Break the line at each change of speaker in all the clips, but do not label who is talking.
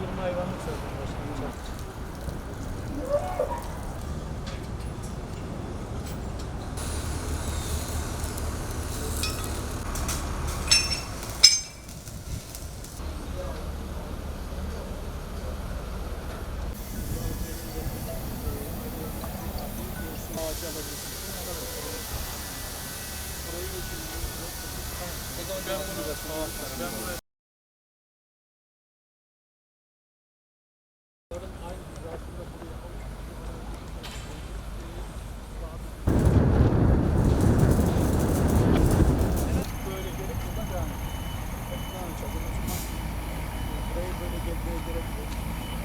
20 hayvanlık zaten başlangıç Ağaç alabilirsin. Burayı götürüyoruz. Ben bunu, ben bunu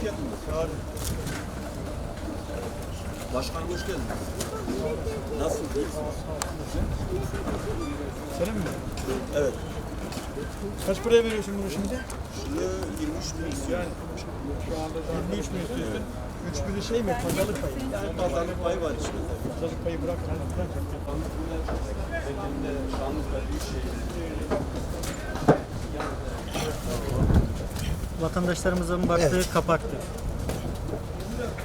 yok.
Başkanım hoş geldiniz. Nasıl?
Senin mi?
Evet.
Kaç paraya veriyorsun bunu şimdi?
Şunu 23 bin istiyor.
Yani şu anda da 23 mi istiyorsun? 3 biri şey mi? Pazarlık payı.
Yani pazarlık payı var içinde.
Pazarlık payı bırak. Bırak.
Şanlıurfa Büyükşehir.
Vatandaşlarımızın baktığı kapaktı.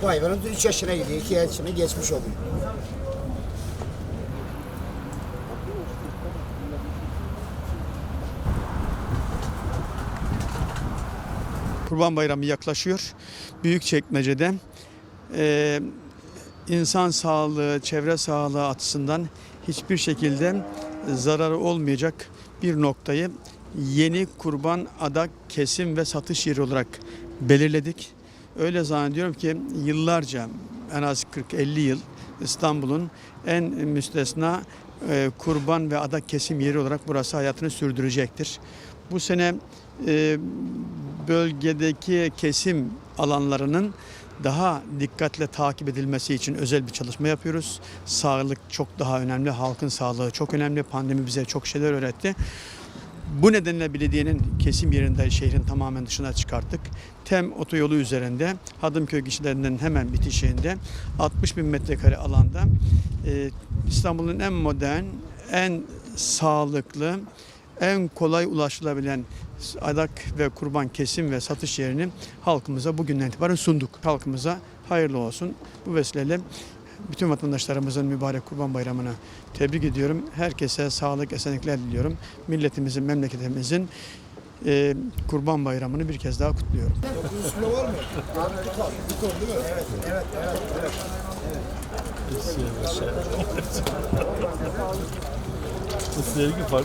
Bu hayvanın 3 yaşına gidiyor, 2 yaşına geçmiş oluyor.
Kurban Bayramı yaklaşıyor. Büyükçekmece'de e, insan sağlığı, çevre sağlığı açısından hiçbir şekilde zararı olmayacak bir noktayı yeni kurban adak kesim ve satış yeri olarak belirledik. Öyle zannediyorum ki yıllarca en az 40-50 yıl İstanbul'un en müstesna e, kurban ve adak kesim yeri olarak burası hayatını sürdürecektir. Bu sene e, bölgedeki kesim alanlarının daha dikkatle takip edilmesi için özel bir çalışma yapıyoruz. Sağlık çok daha önemli, halkın sağlığı çok önemli. Pandemi bize çok şeyler öğretti. Bu nedenle belediyenin kesim yerinde şehrin tamamen dışına çıkarttık. Tem otoyolu üzerinde Hadımköy kişilerinden hemen bitişiğinde 60 bin metrekare alanda e, İstanbul'un en modern, en sağlıklı, en kolay ulaşılabilen adak ve kurban kesim ve satış yerini halkımıza bugünden itibaren sunduk. Halkımıza hayırlı olsun. Bu vesileyle bütün vatandaşlarımızın mübarek kurban bayramını tebrik ediyorum. Herkese sağlık, esenlikler diliyorum. Milletimizin, memleketimizin e, kurban bayramını bir kez daha kutluyorum.
Sevgi fark.